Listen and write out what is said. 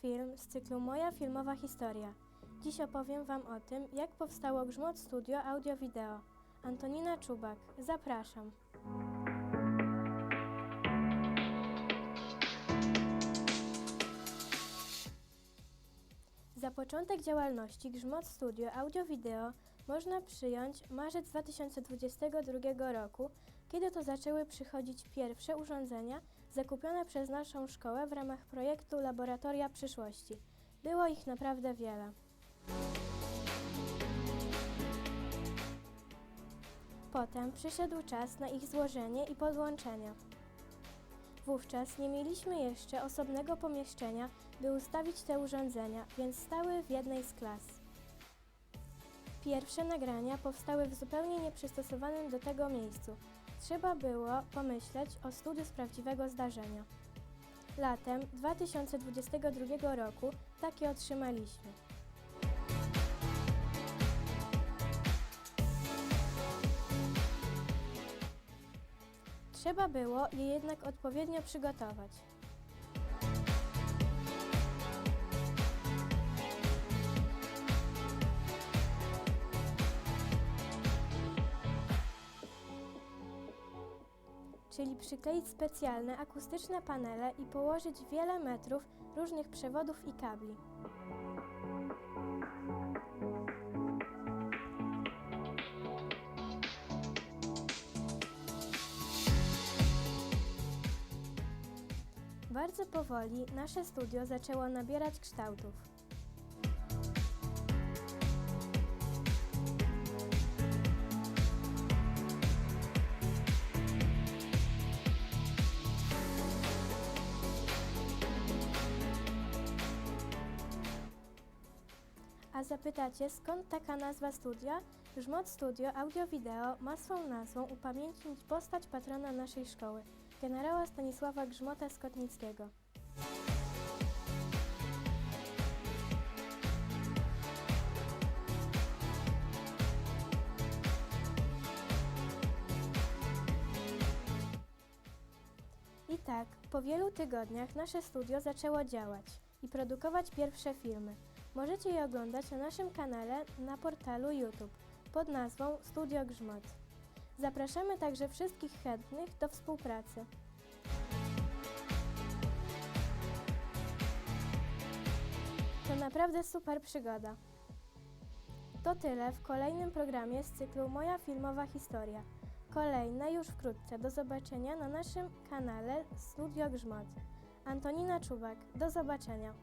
film z cyklu Moja filmowa historia. Dziś opowiem Wam o tym, jak powstało Grzmot Studio Audio Wideo. Antonina Czubak, zapraszam. Za początek działalności Grzmot Studio Audio Wideo można przyjąć marzec 2022 roku, kiedy to zaczęły przychodzić pierwsze urządzenia zakupione przez naszą szkołę w ramach projektu Laboratoria Przyszłości. Było ich naprawdę wiele. Potem przyszedł czas na ich złożenie i podłączenie. Wówczas nie mieliśmy jeszcze osobnego pomieszczenia, by ustawić te urządzenia, więc stały w jednej z klas. Pierwsze nagrania powstały w zupełnie nieprzystosowanym do tego miejscu. Trzeba było pomyśleć o studiu z prawdziwego zdarzenia. Latem 2022 roku takie otrzymaliśmy. Trzeba było je jednak odpowiednio przygotować. Czyli przykleić specjalne akustyczne panele i położyć wiele metrów różnych przewodów i kabli. Bardzo powoli nasze studio zaczęło nabierać kształtów. Zapytacie, skąd taka nazwa studia? Grzmot Studio Audio Wideo ma swą nazwą upamiętnić postać patrona naszej szkoły, generała Stanisława Grzmota Skotnickiego. I tak, po wielu tygodniach nasze studio zaczęło działać i produkować pierwsze filmy. Możecie je oglądać na naszym kanale na portalu YouTube pod nazwą Studio Grzmot. Zapraszamy także wszystkich chętnych do współpracy. To naprawdę super przygoda. To tyle w kolejnym programie z cyklu Moja filmowa historia. Kolejne już wkrótce. Do zobaczenia na naszym kanale Studio Grzmot. Antonina Czubak. Do zobaczenia.